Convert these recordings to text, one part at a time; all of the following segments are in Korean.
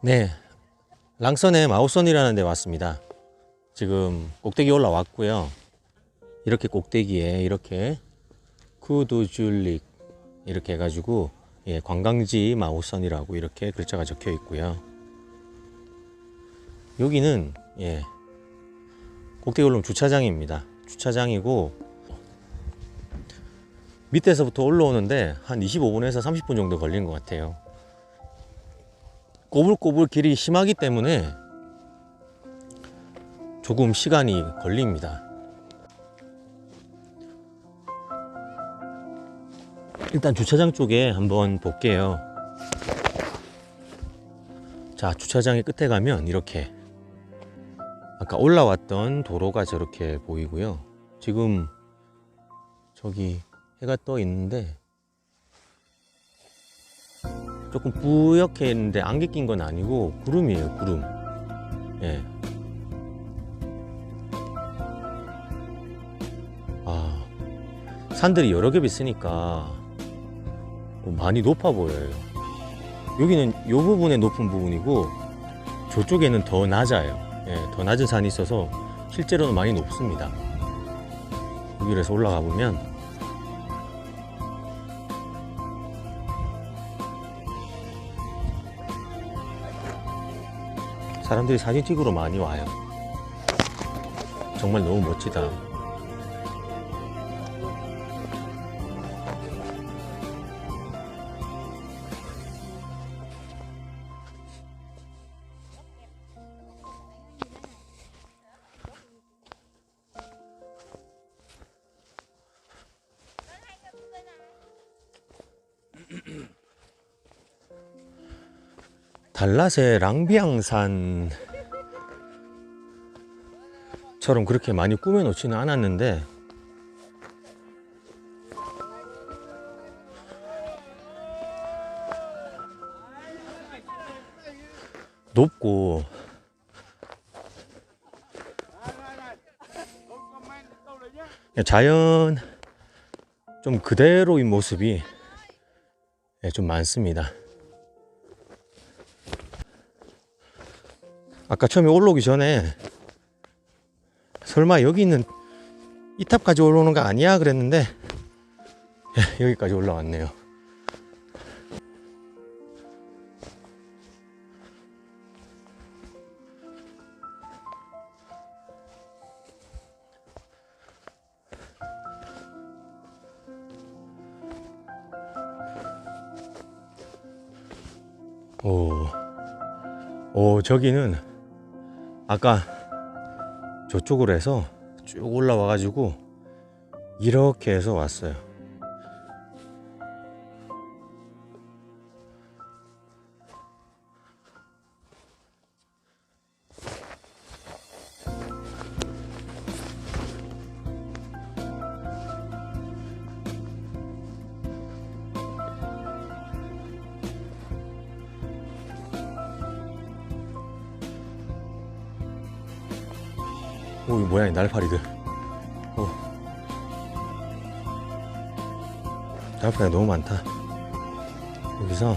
네, 랑선의 마우선이라는 데 왔습니다. 지금 꼭대기 올라왔고요. 이렇게 꼭대기에 이렇게 쿠두줄릭 이렇게 해가지고 예, 관광지 마우선이라고 이렇게 글자가 적혀 있고요. 여기는 예, 꼭대기 올라오면 주차장입니다. 주차장이고 밑에서부터 올라오는데 한 25분에서 30분 정도 걸리는 것 같아요. 꼬불꼬불 길이 심하기 때문에 조금 시간이 걸립니다. 일단 주차장 쪽에 한번 볼게요. 자, 주차장의 끝에 가면 이렇게 아까 올라왔던 도로가 저렇게 보이고요. 지금 저기 해가 떠 있는데 조금 뿌옇게 했는데 안개 낀 건 아니고 구름이에요 구름. 예. 아 산들이 여러 겹 있으니까 뭐 많이 높아 보여요. 여기는 이 부분에 높은 부분이고 저쪽에는 더 낮아요. 예, 더 낮은 산이 있어서 실제로는 많이 높습니다. 여기로 해서 올라가 보면 사람들이 사진 찍으러 많이 와요. 정말 너무 멋지다. 달랏의 랑비앙산 처럼 그렇게 많이 꾸며 놓지는 않았는데 높고 자연 좀 그대로인 모습이 예, 좀 많습니다. 아까 처음에 올라오기 전에 설마 여기 있는 이 탑까지 올라오는 거 아니야 그랬는데 예, 여기까지 올라왔네요. 오, 오 저기는 아까 저쪽으로 해서 쭉 올라와 가지고 이렇게 해서 왔어요. 오, 이 날파리들. 오. 날파리가 너무 많다. 여기서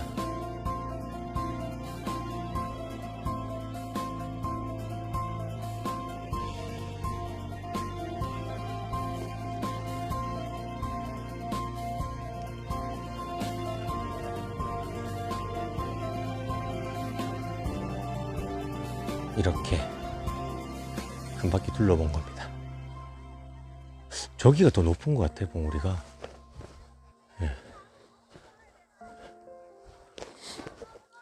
저기가 더 높은 것 같아, 봉우리가. 예.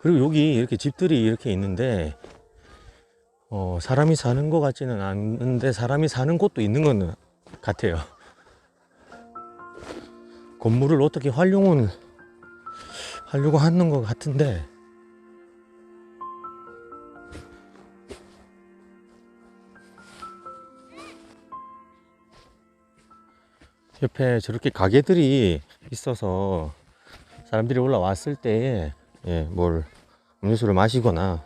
그리고 여기 이렇게 집들이 이렇게 있는데, 어, 사람이 사는 것 같지는 않은데, 사람이 사는 곳도 있는 건 같아요. 건물을 어떻게 활용을 하려고 하는 것 같은데, 옆에 저렇게 가게들이 있어서 사람들이 올라왔을 때에 예, 뭘 음료수를 마시거나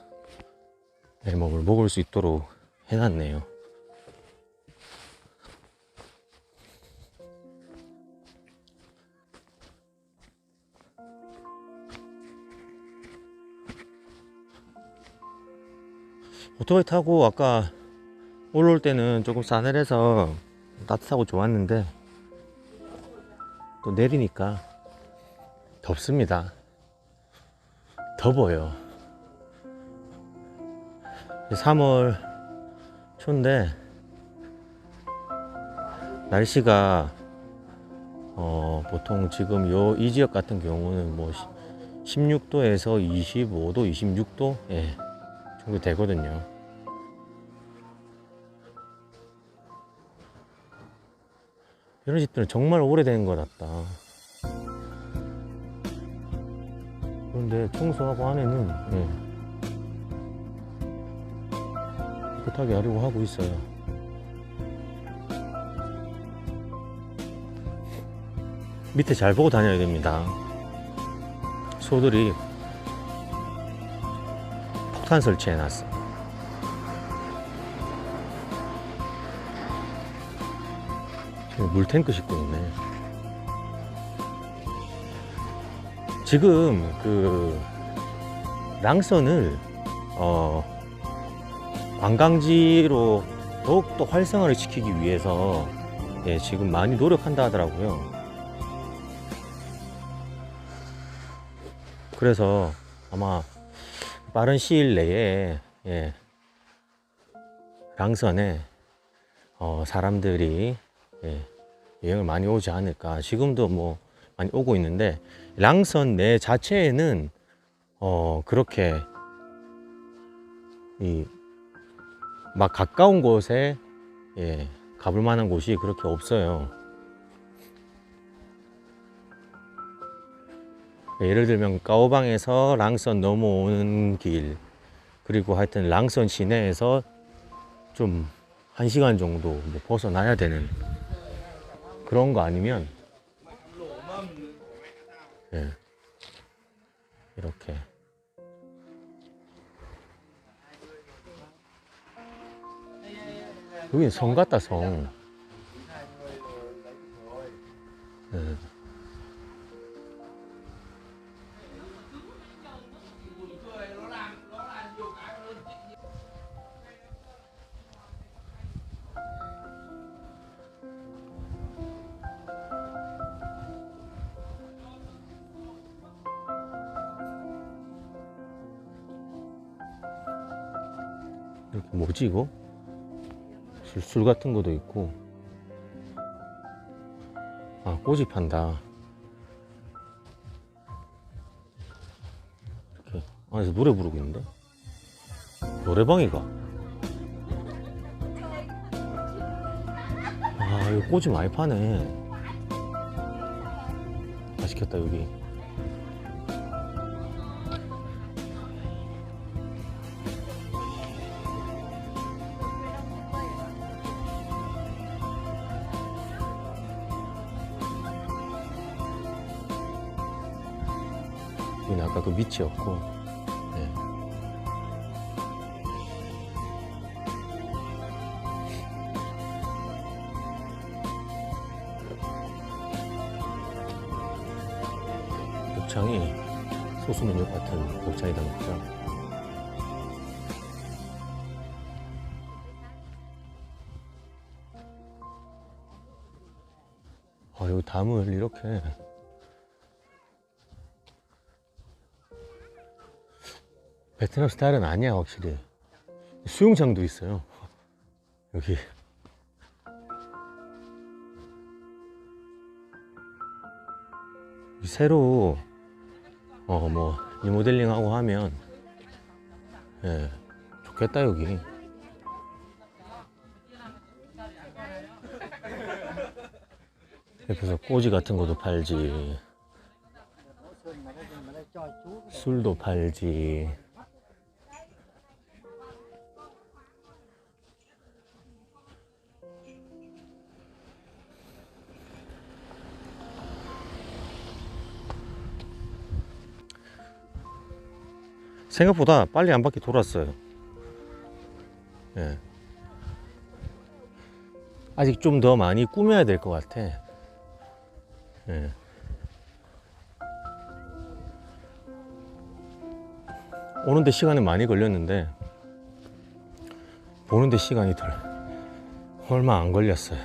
예, 뭐뭘 먹을 수 있도록 해놨네요. 오토바이 타고 아까 올라올 때는 조금 싸늘해서 따뜻하고 좋았는데 또 내리니까 덥습니다. 더워요. 3월 초인데 날씨가 어, 보통 지금 요 이 지역 같은 경우는 뭐 16도에서 25도, 26도 예, 정도 되거든요. 이런 집들은 정말 오래된 것 같다. 그런데 청소하고 안에는 예, 깨끗하게 하려고 하고 있어요. 밑에 잘 보고 다녀야 됩니다. 소들이 폭탄 설치해 놨어. 물탱크 싣고 있네. 지금 그 랑선을 어 관광지로 더욱더 활성화를 시키기 위해서 예, 지금 많이 노력한다 하더라고요. 그래서 아마 빠른 시일 내에 예, 랑선에 어, 사람들이 예, 여행을 많이 오지 않을까. 지금도 뭐 많이 오고 있는데 랑선 내 자체에는 어, 그렇게 이 막 가까운 곳에 예, 가볼 만한 곳이 그렇게 없어요. 예를 들면 까오방에서 랑선 넘어오는 길 그리고 하여튼 랑선 시내에서 좀한 시간 정도 뭐 벗어나야 되는 그런 거 아니면 예. 이렇게. 여기 성 같다 성 이렇게 뭐지 이거? 술, 술 같은 것도 있고. 아 꼬지 판다. 이렇게 안에서 노래 부르고 있는데? 노래방이가? 아 이거 꼬지 많이 파네. 맛있겠다 여기 여기는 아까 그 밑이었고 네. 곱창이 소수민족 같은 곱창이다 곱창 아 여기 담을 이렇게 베트남 스타일은 아니야 확실히. 수영장도 있어요. 여기. 새로 어 뭐 리모델링 하고 하면 예 좋겠다 여기. 옆에서 꼬지 같은 것도 팔지. 술도 팔지 생각보다 빨리 한 바퀴 돌았어요. 예. 아직 좀 더 많이 꾸며야 될 것 같아. 예. 오는데 시간이 많이 걸렸는데 보는데 시간이 덜 얼마 안 걸렸어요.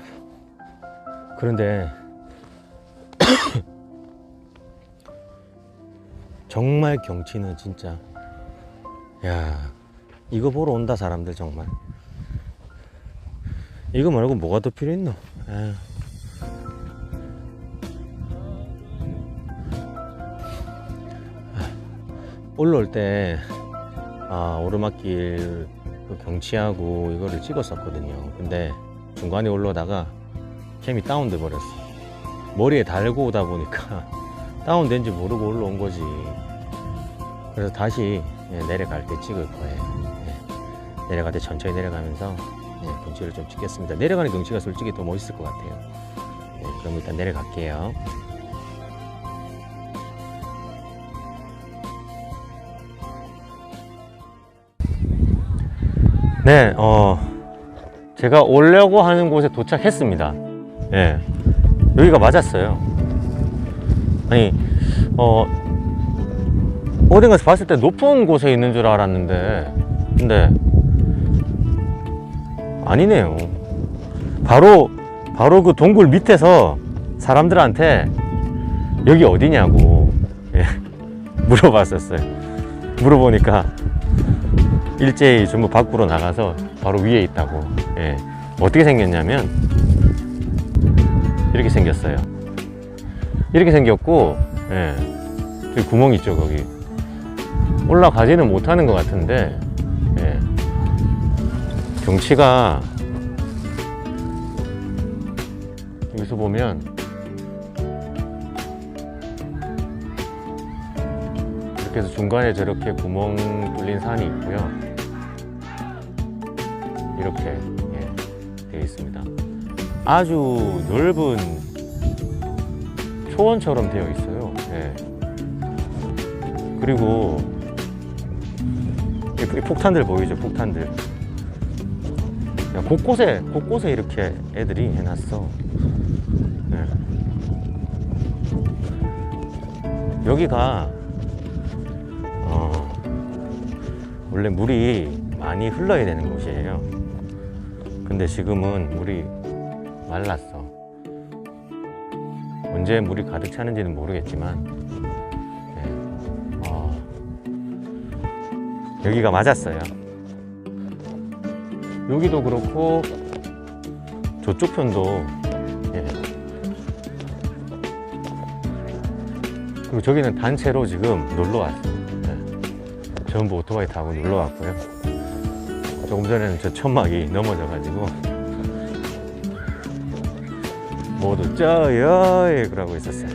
그런데 정말 경치는 진짜 야 이거 보러 온다 사람들 정말 이거 말고 뭐가 더 필요 있노? 에휴. 올라올 때 아, 오르막길 그 경치하고 이거를 찍었었거든요. 근데 중간에 올라오다가 캠이 다운돼 버렸어. 머리에 달고 오다 보니까 다운된지 모르고 올라온 거지. 그래서 다시 예, 내려갈 때 찍을 거예요. 예, 내려갈 때 천천히 내려가면서 예, 경치를 좀 찍겠습니다. 내려가는 경치가 솔직히 더 멋있을 것 같아요. 예, 그럼 일단 내려갈게요. 네, 어, 제가 오려고 하는 곳에 도착했습니다. 예, 여기가 맞았어요. 아니, 어, 어딘가서 봤을 때 높은 곳에 있는 줄 알았는데, 근데, 아니네요. 바로, 바로 그 동굴 밑에서 사람들한테 여기 어디냐고, 예, 물어봤었어요. 물어보니까, 일제히 전부 밖으로 나가서 바로 위에 있다고. 예. 어떻게 생겼냐면 이렇게 생겼어요. 이렇게 생겼고, 예. 구멍 있죠 거기. 올라가지는 못하는 것 같은데, 예. 경치가 여기서 보면 이렇게 해서 중간에 저렇게 구멍 뚫린 산이 있고요. 이렇게 예, 되어 있습니다. 아주 넓은 초원처럼 되어 있어요. 예. 그리고 폭탄들 보이죠? 폭탄들. 야, 곳곳에 곳곳에 이렇게 애들이 해놨어. 예. 여기가 어, 원래 물이 많이 흘러야 되는 곳이에요. 근데 지금은 물이 말랐어. 언제 물이 가득 차는지는 모르겠지만, 여기가 맞았어요. 여기도 그렇고, 저쪽 편도, 예. 그리고 저기는 단체로 지금 놀러 왔어요. 네. 전부 오토바이 타고 놀러 왔고요. 조금 전에는 저 천막이 넘어져 가지고 모두 쩌여 그러고 있었어요.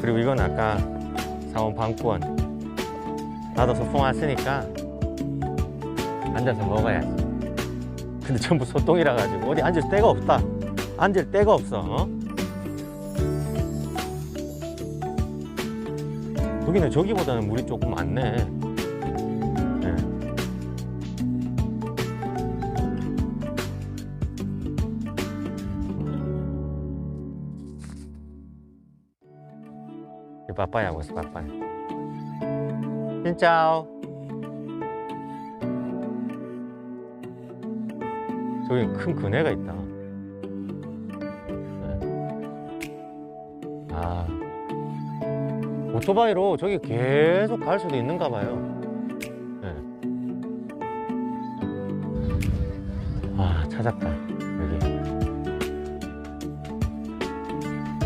그리고 이건 아까 사온 방권 나도 소풍 왔으니까 앉아서 먹어야지. 근데 전부 소똥이라 가지고 어디 앉을 데가 없다. 앉을 데가 없어. 어? 여기는 저기보다는 물이 조금 많네. 네. 빠빠이 하고 있어, 빠빠이. 진짜오. 저기 큰 그네가 있다. 네. 아. 오토바이로 저기 계속 갈 수도 있는가 봐요. 네. 아, 찾았다. 여기.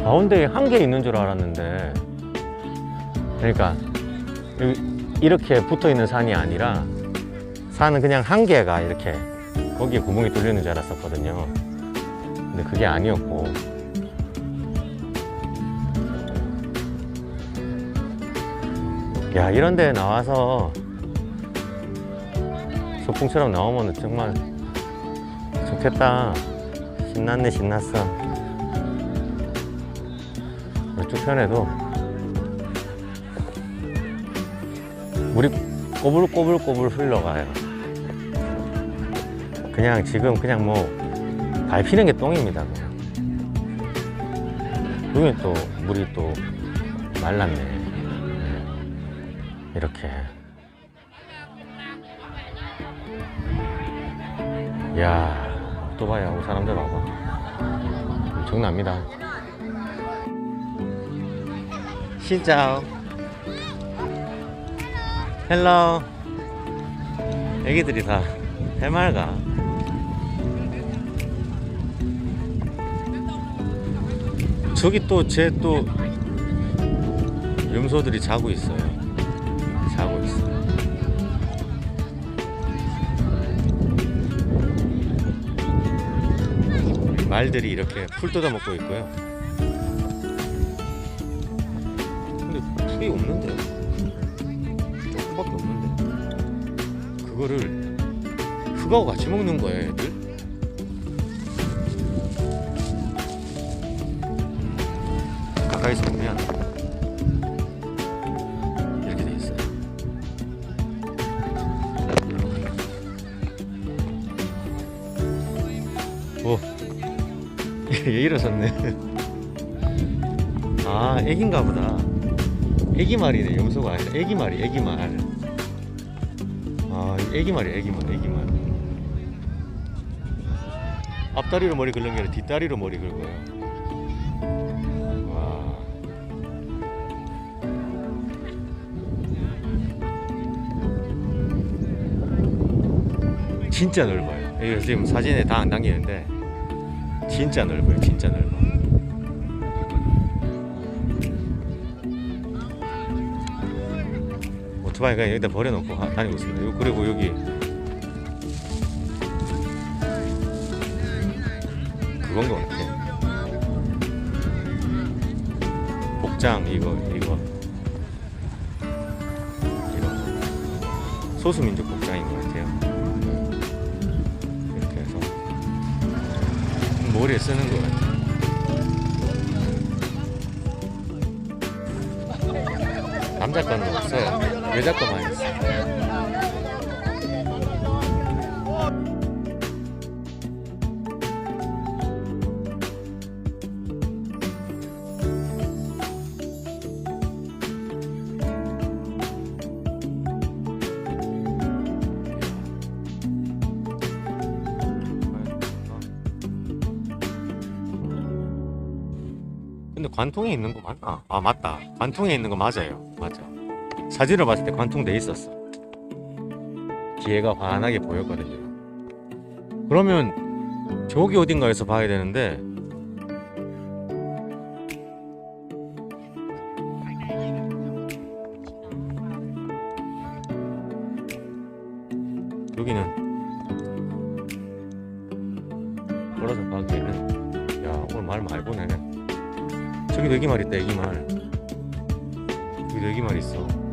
가운데에 한 개 있는 줄 알았는데, 그러니까, 이렇게 붙어 있는 산이 아니라, 산은 그냥 한 개가 이렇게, 거기에 구멍이 뚫리는 줄 알았었거든요. 근데 그게 아니었고, 야 이런 데 나와서 소풍처럼 나오면 정말 좋겠다. 신났네 신났어. 이쪽 편에도 물이 꼬불꼬불꼬불 흘러가요. 그냥 지금 그냥 뭐 밟히는 게 똥입니다 그냥. 여기 또 물이 또 말랐네. 네. 이렇게. 야 오토바이하고 사람들하고 엄청납니다. 진짜 헬로. 애기들이 다 해맑아. 저기 또 제또 염소들이 자고 있어요. 자고 있어 말들이 이렇게 풀 뜯어 먹고 있고요 흙하고 같이 먹는 거예요 애들? 가까이서 보면 이렇게 돼 있어요. 오. 얘 일어섰네. 아 애기인가 보다. 애기 말이네 염소가 아니라. 애기 말이 애기 말. 아, 애기 말이 애기 말, 애기 말. 앞다리로 머리 긁는 게 아니라 뒷다리로 머리 긁어요. 와. 진짜 넓어요. 이거 지금 사진에 다 안 담기는데 진짜 넓어요. 진짜 넓어. 오토바이 그냥 여기다 버려놓고 하- 다니고 있습니다. 요- 그리고 여기 그건 것 같아. 복장 이거 이거 이거 소수민족 복장인 것 같아요. 이렇게 해서 머리에 쓰는 것 같아. 남자 거는 없어요. 여자 거만 있어. 관통에 있는 거 맞나? 아 맞다. 관통에 있는 거 맞아요. 맞아. 사진을 봤을 때 관통돼 있었어. 뒤에가 환하게 보였거든요. 그러면 저기 어딘가에서 봐야 되는데 여기는 걸어서 가기에는 야 오늘 말 많이 보네. 저기도 애기말 있다 애기말. 여기도 애기말 있어.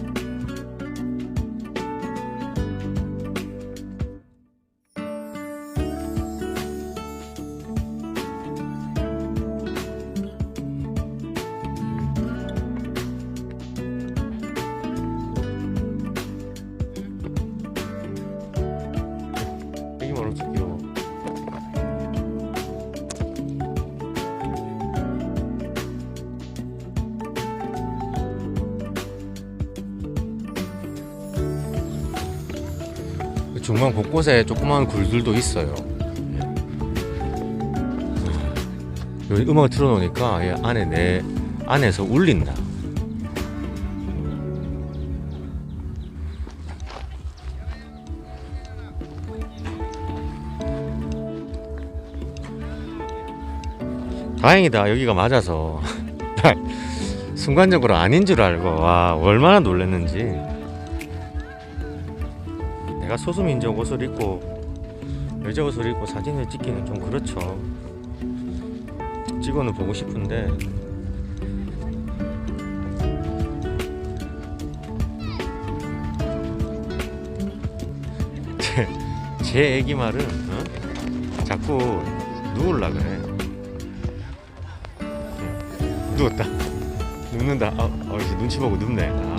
중간 곳곳에 조그마한 굴들도 있어요. 예. 여기 음악을 틀어놓으니까 얘 안에 내 안에서 울린다. 다행이다 여기가 맞아서 순간적으로 아닌 줄 알고 와 얼마나 놀랐는지 내가 소수민족 옷을 입고 여자 옷을 입고 사진을 찍기는 좀 그렇죠. 찍어는 보고 싶은데. 제, 제 애기 말은 어? 자꾸 누울라 그래. 응. 누웠다. 눕는다. 어, 어 이제 눈치 보고 눕네. 아,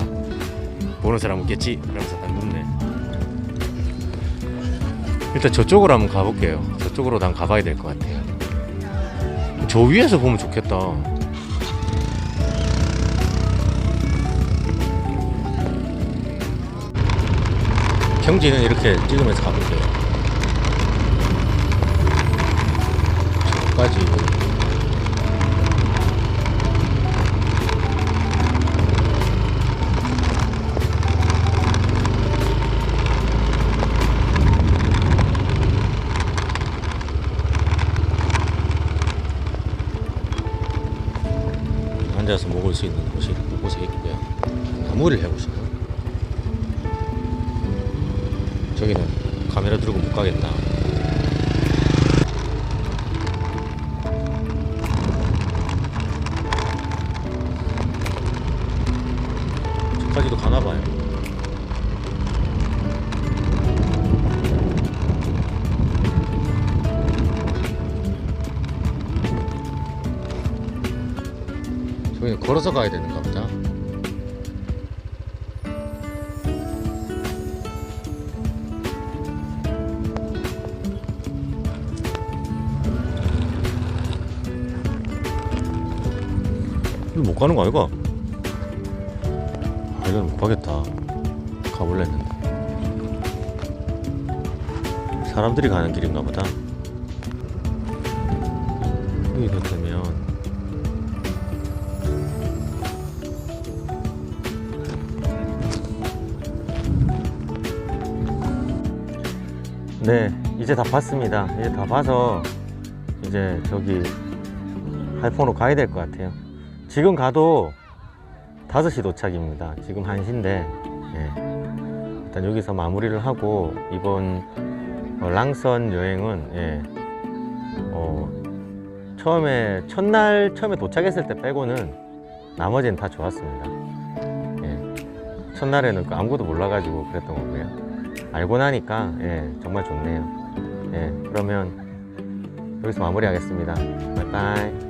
보는 사람 없겠지. 그러면서 일단 저쪽으로 한번 가볼게요. 저쪽으로 난 가봐야 될 것 같아요. 저 위에서 보면 좋겠다. 경지는 이렇게 찍으면서 가볼게요. 저까지. 수 있는 곳이 곳곳에 있고요. 나무를 해보 저기는 걸어서 가야 되는가 보다. 이거 못 가는 거 아이가? 아, 이건 못 가겠다. 가볼래 했는데. 사람들이 가는 길인가 보다. 네, 이제 다 봤습니다. 이제 다 봐서 이제 저기 할포로 가야 될 것 같아요. 지금 가도 5시 도착입니다. 지금 1시인데, 예. 일단 여기서 마무리를 하고, 이번 어, 랑선 여행은, 예. 어, 처음에, 첫날 처음에 도착했을 때 빼고는 나머지는 다 좋았습니다. 예. 첫날에는 그 아무것도 몰라가지고 그랬던 거고요. 알고 나니까, 예, 정말 좋네요. 예, 그러면 여기서 마무리하겠습니다. 바이바이.